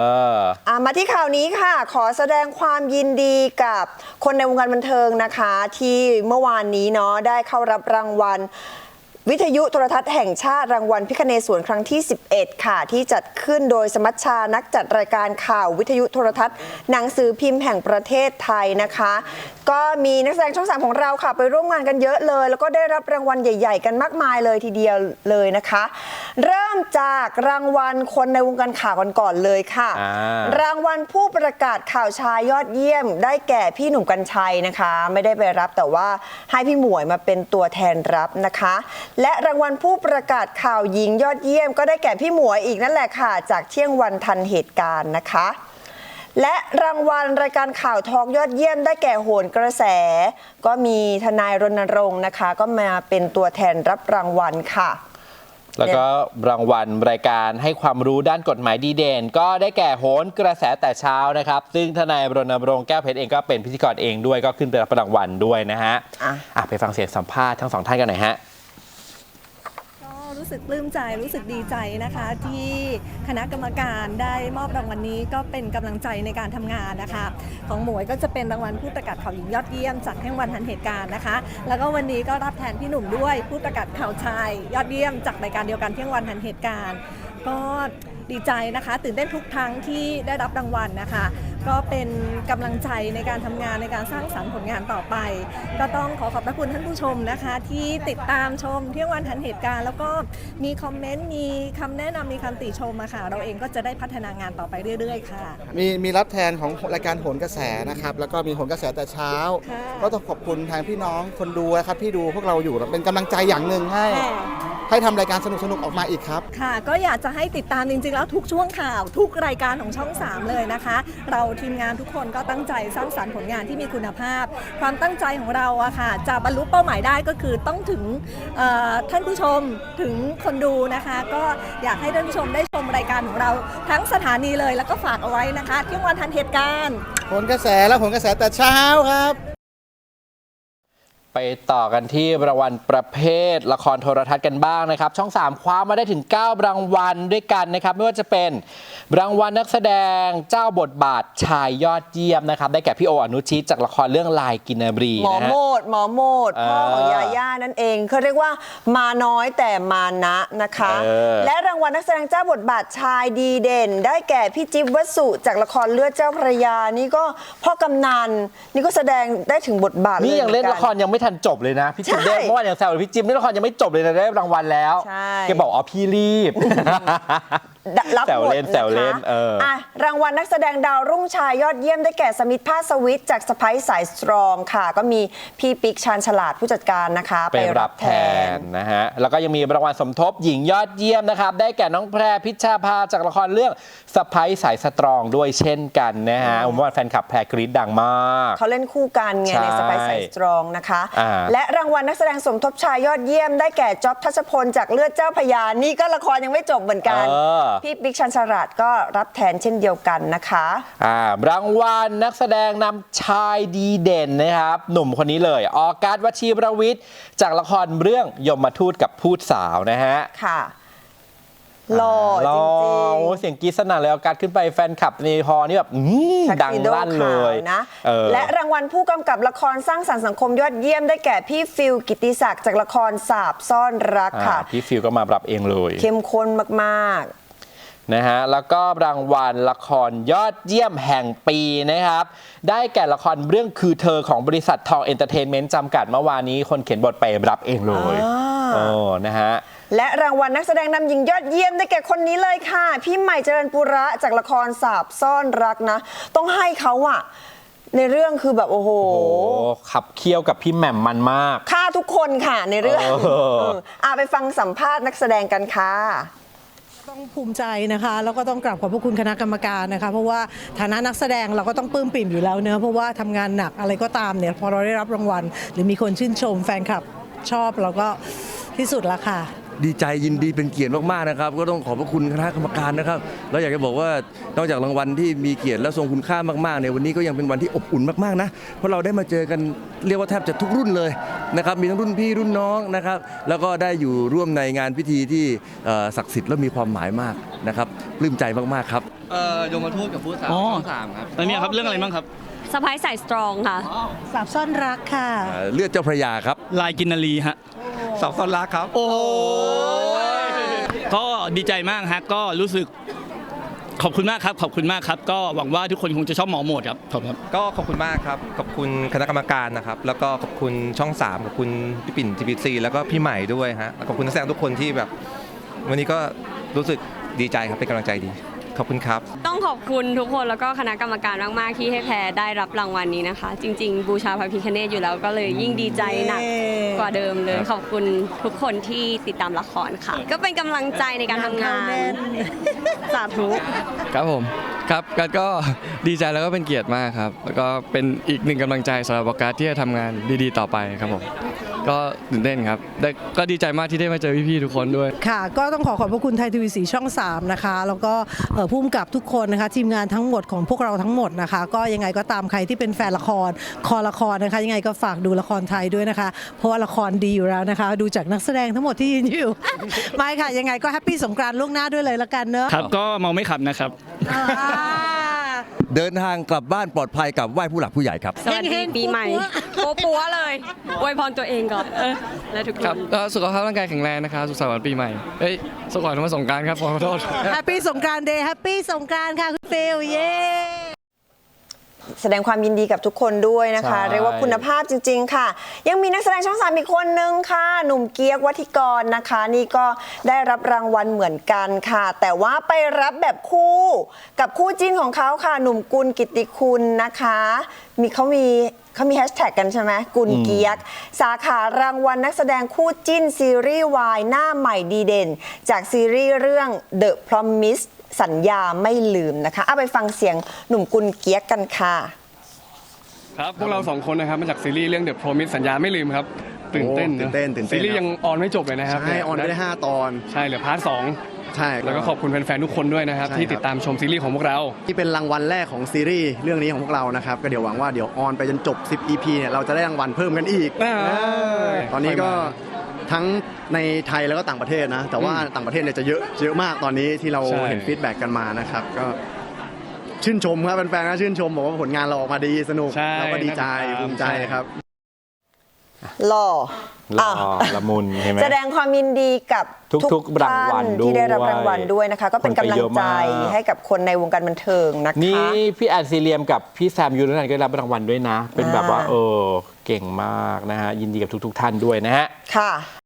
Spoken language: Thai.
เออ อะมาที่ข่าวนี้ค่ะ ขอแสดงความยินดีกับคนในวงการบันเทิงนะคะ ที่เมื่อวานนี้เนาะได้เข้ารับรางวัล วิทยุโทรทัศน์แห่งชาติรางวัลพิคเนศวนครั้งที่ 11 ค่ะ ที่จัดขึ้นโดยสมัชชานักจัดรายการข่าววิทยุโทรทัศน์หนังสือพิมพ์แห่งประเทศไทยนะคะ ก็มีนักแสดงช่องสามของเราค่ะ ไปร่วมงานกันเยอะเลย แล้วก็ได้รับรางวัลใหญ่ ๆ กันมากมายเลยทีเดียวเลยนะคะ เริ่มจากรางวัลคนในวงการข่าวกันก่อนเลยค่ะอ่ารางวัลผู้ประกาศข่าวชายยอดเยี่ยม ได้แก่พี่หนุ่มกัญชัยนะคะ ไม่ได้ไปรับแต่ว่าให้พี่หมวยมาเป็นตัวแทนรับนะคะและรางวัลผู้ประกาศข่าวหญิงยอดเยี่ยม ก็ได้แก่พี่หมวยอีกนั่นแหละค่ะ จากเที่ยงวันทันเหตุการณ์นะคะ และรางวัลรายการข่าวทองยอดเยี่ยม ได้แก่โหนกระแส ก็มีทนายรณรงค์นะคะ ก็มาเป็นตัวแทนรับรางวัลค่ะ แล้วก็รางวัลรายการให้ความรู้ด้านกฎหมายดีเด่น ก็ได้แก่โหนกระแสแต่เช้านะครับ ซึ่งทนายรณรงค์แก้วเพชรเองก็เป็นพิธีกรเองด้วยก็ขึ้นไปรับรางวัลด้วยนะฮะอะ อะไปฟังเสียงสัมภาษณ์ทั้งสองท่านกันหน่อยฮะก็รู้ สึกปลื้มใจรู้สึกดีใจนะคะ ที่คณะกรรมการได้มอบรางวัลนี้ก็เป็นกำลังใจในการทำงานนะคะ ของหมวยก็จะเป็นรางวัลผู้ประกาศข่าวหญิงยอดเยี่ยมจากแห่งวันทันเหตุการณ์นะคะ แล้วก็วันนี้ก็รับแทนพี่หนุ่มด้วยผู้ประกาศข่าวชาย ยอดเยี่ยมจากรายการเดียวกันเที่ยงวันทันเหตุการณ์ก็ ดีใจนะคะ ตื่นเต้นทุกครั้งที่ได้รับรางวัลนะคะ ก็เป็นกำลังใจในการทำงานในการสร้างสรรค์ผลงานต่อไป ก็ต้องขอขอบพระคุณท่านผู้ชมนะคะ ที่ติดตามชมเที่ยงวันทันเหตุการณ์ แล้วก็มีคอมเมนต์มีคำแนะนำมีคำติชมมาค่ะ เราเองก็จะได้พัฒนางานต่อไปเรื่อย ๆ ค่ะ มีมีรับแทนของรายการโหนกระแสนะครับ แล้วก็มีโหนกระแสแต่เช้า ค่ะ ก็ต้องขอบคุณทางพี่น้องคนดูนะครับที่ดูพวกเราอยู่เป็นกำลังใจอย่างหนึ่งให้ ค่ะ ให้ทำรายการสนุกๆออกมาอีกครับ ค่ะ ก็อยากจะให้ติดตามจริงๆ แล้วทุกช่วงข่าวทุกรายการของช่อง 3 เลยนะคะ เราทีมงานทุกคนก็ตั้งใจสร้างสรรค์ผลงานที่มีคุณภาพ ความตั้งใจของเราอะค่ะ จะบรรลุเป้าหมายได้ก็คือต้องถึงเอ่อท่านผู้ชมถึงคนดูนะคะ ก็อยากให้ท่านผู้ชมได้ชมรายการของเราทั้งสถานีเลยแล้วก็ฝากเอาไว้นะคะเที่ยงวันทันเหตุการณ์โหนกระแสและโหนกระแสแต่เช้าครับ ไปต่อกันที่รางวัลประเภทละครโทรทัศน์กันบ้างนะครับ ช่อง 3 คว้ามาได้ถึง 9 รางวัลด้วยกันนะครับ ไม่ว่าจะเป็นรางวัลนักแสดงเจ้าบทบาทชายยอดเยี่ยมนะครับ ได้แก่พี่โออนุชิตจากละครเรื่องลายกินนาบรีหมอนะฮะ โมดหมอโมดพ่อของเออยาย่านั่นเองเขาเรียกว่ามาน้อยแต่มานะนะคะ เออ และรางวัลนักแสดงเจ้าบทบาทชายดีเด่น ได้แก่พี่จิ๊บวสุจากละครเลือดเจ้าพระยานี่ก็พ่อกำนันนี่ก็แสดงได้ถึงบทบาทนี่ยังเล่นหมืละอครยังไม่ทันจบเลยนะ พี่จิ๊บใช่ได้เมื่อวานยังแซวเลยพี่จิ๊บเล่นละครยังไม่จบเลยนะได้รางวัลแล้วใช่ แกบอกอ๋อพี่รีบ รับแซวบทเล่นแซวเล่นนะคะเอออะรางวัลนักแสดงดาวรุ่งชายยอดเยี่ยมได้แก่สมิธภาสวิทย์จากสไปซ์สายสตรองค่ะ ก็มีพี่ปิ๊กชาญฉลาดผู้จัดการนะคะ ไปรับแทนนะฮะ แล้วก็ยังมีรางวัลสมทบหญิงยอดเยี่ยมนะครับ ได้แก่น้องแพรพิชชาภาจากละครเรื่องสไปสายสตรองด้วยเช่นกันนะฮะผมว่าแฟนคลับแพรกรีดดังมากเขาเล่นคู่กันไงใช่ในสไปซ์สายสตรองนะคะอ่าและรางวัลนักแสดงสมทบชายยอดเยี่ยม ได้แก่จ๊อบทัชพลจากเลือดเจ้าพระยานี่ก็ละครยังไม่จบเหมือนกันเออพี่ปิ๊กชันฉลาดก็รับแทนเช่นเดียวกันนะคะอ่ารางวัลนักแสดงนำชายดีเด่นนะครับ หนุ่มคนนี้เลย ออกัสวชีประวิทย์จากละครเรื่องยมทูตกับพูดสาวนะฮะค่ะหล่อหจล่อริงโอ้เสียงกรีดสนั่นเลยออกัสขึ้นไปแฟนคลับในฮอนี่แบบอื้อๆดังลั่นเลยทักซิโดขาวนะเออและรางวัลผู้กำกับละครสร้างสรรค์สังคมยอดเยี่ยมได้แก่พี่ฟิลกิติศักดิ์จากละครสาบซ่อนรักอ่าค่ะ พี่ฟิวก็มารับเองเลย เข้มข้นมาก นะฮะแล้วก็รางวัลละครยอดเยี่ยมแห่งปีนะครับ ได้แก่ละครเรื่องคือเธอของบริษัททองเอนเตอร์เทนเมนต์จำกัดเมื่อวานนี้คนเขียนบทไปรับเองเลยอ่าโอ้นะฮะๆและรางวัลนักแสดงนำหญิงยอดเยี่ยมได้แก่คนนี้เลยค่ะ พี่ใหม่เจริญปุระจากละครสาบซ่อนรักนะ ต้องให้เขาอะในเรื่องคือแบบโอ้โหโอ้ขับเคี่ยวกับพี่แหม่มมันมาก ฆ่าทุกคนค่ะในเรื่องเออเอออะไปฟังสัมภาษณ์นักแสดงกันค่ะ ต้องภูมิใจนะคะแล้วก็ต้องกราบขอบพระคุณคณะกรรมการนะคะเพราะว่าฐานะนักแสดงเราก็ต้องปลื้มปิ่มอยู่แล้วเนอะเพราะว่าทำงานหนักอะไรก็ตามเนี่ยพอเราได้รับรางวัล หรือมีคนชื่นชมแฟนคลับชอบเราก็ที่สุดละค่ะ ดีใจยินดีเป็นเกียรติมากๆนะครับ ก็ต้องขอบพระคุณคณะกรรมการนะครับแล้วอยากจะบอกว่านอกจากรางวัลที่มีเกียรติและทรงคุณค่ามากๆเนี่ยวันนี้ก็ยังเป็นวันที่อบอุ่นมากๆนะเพราะเราได้มาเจอกันเรียกว่าแทบจะทุกรุ่นเลยนะครับมีทั้งรุ่นพี่รุ่นน้องนะครับ แล้วก็ได้อยู่ร่วมในงานพิธีที่เอ่อศักดิ์สิทธิ์และมีความหมายมากนะครับปลื้มใจมากๆครับเอ่อยมทูตกับผู้สาวอ๋อช่องสามครับแล้วเนี่ยครับเรื่องอะไรบ้างครับสะพายใส่สตรองค่ะสาบซ่อนรักค่ะเอ่อเลือดเจ้าพระยาครับ ลายกินนารีฮะ สาวสนรักครับ โอ้ก็ดีใจมากฮะก็รู้สึกขอบคุณมากครับ ขอบคุณมากครับ ก็หวังว่าทุกคนคงจะชอบหมอโหมดครับขอบคุณครับ ก็ขอบคุณมากครับ ขอบคุณคณะกรรมการนะครับ แล้วก็ขอบคุณช่อง 3 ขอบคุณพี่ปิ่นทีพีซีแล้วก็พี่ใหม่ด้วยฮะ ขอบคุณนักแสดงทุกคนที่แบบ วันนี้ก็รู้สึกดีใจครับ เป็นกำลังใจดี ขอบคุณครับ ต้องขอบคุณทุกคนแล้วก็คณะกรรมการมากๆที่ให้แพรได้รับรางวัลนี้นะคะ จริง ๆ บูชาพระพิคเนตอยู่แล้วก็เลยยิ่งดีใจหนักกว่าเดิมเลย ขอบคุณทุกคนที่ติดตามละครค่ะ ก็เป็นกำลังใจในการทำงานสาธุครับผมครับก็ก็ดีใจแล้วก็เป็นเกียรติมากครับ แล้วก็เป็นอีกหนึ่งกำลังใจสำหรับโอกาสที่จะทำงานดีๆ ต่อไปครับผม ก็ตื่นเต้นครับได้ก็ดีใจมากที่ได้มาเจอพี่ๆทุกคนด้วย ค่ะ ก็ต้องขอขอบพระคุณไทยทีวีสีช่อง 3 นะคะ แล้วก็เอ่อผู้กำกับทุกคนนะคะ ทีมงานทั้งหมดของพวกเราทั้งหมดนะคะ ก็ยังไงก็ตามใครที่เป็นแฟนละคร คอละครนะคะ ยังไงก็ฝากดูละครไทยด้วยนะคะ เพราะว่าละครดีอยู่แล้วนะคะ ดูจากนักแสดงทั้งหมดที่ยืนอยู่ ไม่ค่ะ ยังไงก็แฮปปี้สงกรานต์ล่วงหน้าด้วยเลยละกันเนอะครับก็เมาไม่ขับนะครับ อ่า เดินทางกลับบ้านปลอดภัยกับไหว้ผู้หลักผู้ใหญ่ครับ สวัสดีเฮงๆปีใหม่โป๊ะปัวเลยอวยพรตัวเองก่อนเออและทุกคครับน ก็สุขภาพร่างกายแข็งแรงนะครับสุขสันต์วันปีใหม่เอ้ยสุขสันต์วันสงกรารครับขอโทษ แฮปปี้สงกรานต์เดย์แฮปปี้สงกรานต์ค่ะ คุณฟิลเย้ แสดงความยินดีกับทุกคนด้วยนะคะ ใช่ เรียกว่าคุณภาพจริง ๆ ค่ะ ยังมีนักแสดงช่องสามอีกคนนึงค่ะ หนุ่มเกียกวัธิกรนะคะ นี่ก็ได้รับรางวัลเหมือนกันค่ะ แต่ว่าไปรับแบบคู่กับคู่จิ้นของเขาค่ะ หนุ่มกุลกิตติคุณนะคะ มีเขามีเขามีแฮชแท็กกันใช่ไหมกุลเกียก สาขารางวัลนักแสดงคู่จิ้นซีรีส์วายหน้าใหม่ดีเด่น จากซีรีส์เรื่อง The Promise สัญญาไม่ลืมนะคะเอาไปฟังเสียงหนุ่มกุลเกียกกันค่ะ ครับพวกเราสองคนนะครับมาจากซีรีส์เรื่อง The Promise สัญญาไม่ลืมครับตื่นเต้นโอ้ตื่นเต้นตื่นเต้นซีรีส์ยังออนไม่จบเลยนะครับใช่ออนไปได้ 5 ตอน ใช่เหลือพาร์ทสองใช่ แล้วก็ขอบคุณแฟนๆทุกคนด้วยนะครับ ใช่ที่ครับติดตามชมซีรีส์ของพวกเรา ที่เป็นรางวัลแรกของซีรีส์เรื่องนี้ของพวกเรานะครับ ก็เดี๋ยวหวังว่าเดี๋ยวออนไปจนจบ 10 EP เนี่ยเราจะได้รางวัลเพิ่มกันอีกอ่าเออตอนนี้ก็ค่อยมา ทั้งในไทยแล้วก็ต่างประเทศนะ แต่ว่าต่างประเทศเนี่ยจะเยอะเยอะมากตอนนี้ที่เราใช่ เห็นฟีดแบ็กกันมานะครับ ก็ชื่นชมครับแฟนๆก็ชื่นชมบอกว่าผลงานเราออกมาดีสนุกใช่เราก็ดีใจน่าติดตาม ภูมิใจใช่ครับ หล่อหล่ออะละมุนใช่ไหม แสดงความยินดีกับทุกๆรางวัลท่นที่ได้รับด้วยรางวัลด้วยนะคะ ก็เป็นคนไปกำลังเยอะใจมาก ให้กับคนในวงการบันเทิงนะคะ นี่พี่แอนซีเรียมกับพี่แซมยูรนันท์ก็ได้รับรางวัลด้วยนะ เป็นแบบว่า อ่า เออ เก่งมากนะฮะ ยินดีกับทุก ๆ ท่านด้วยนะฮะ ค่ะ